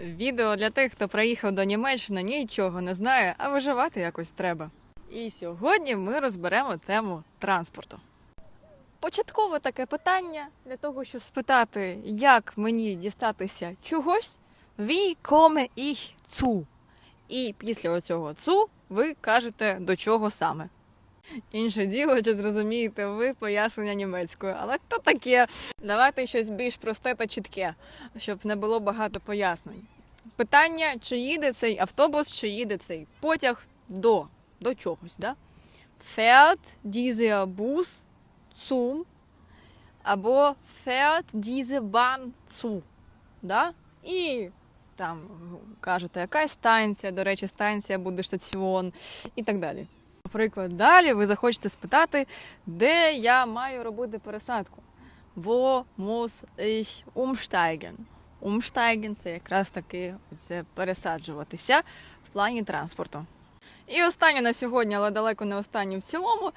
Відео для тих, хто приїхав до Німеччини, нічого не знає, а виживати якось треба. І сьогодні ми розберемо тему транспорту. Початкове таке питання для того, щоб спитати, як мені дістатися чогось, wie komme ich zu? І після оцього цу ви кажете до чого саме. Інше діло, чи зрозумієте ви пояснення німецькою, але то таке. Давайте щось більш просте та чітке, щоб не було багато пояснень. Питання, чи їде цей автобус, чи їде цей потяг до, до чогось, да? Fährt dieser Bus zum або fährt diese Bahn zu, да? І там кажете, якась станція, до речі, станція буде штаціон і так далі. Наприклад, далі ви захочете спитати, де я маю робити пересадку. Wo muss ich umsteigen? Umsteigen – це якраз таки це пересаджуватися в плані транспорту. І останнє на сьогодні, але далеко не останнє в цілому.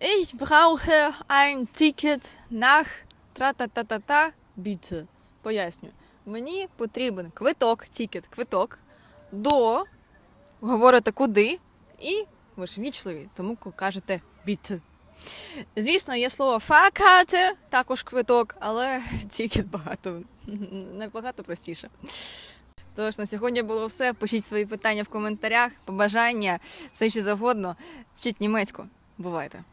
Ich brauche ein Ticket nach тра-та-та-та-та bitte. Поясню. Мені потрібен квиток, тікет, квиток до говорите куди і ви ж вічливі, тому кажете біт. Звісно, є слово факати, також квиток, але тікет багато набагато простіше. Тож на сьогодні було все. Пишіть свої питання в коментарях, побажання, все що завгодно. Вчіть німецьку. Бувайте!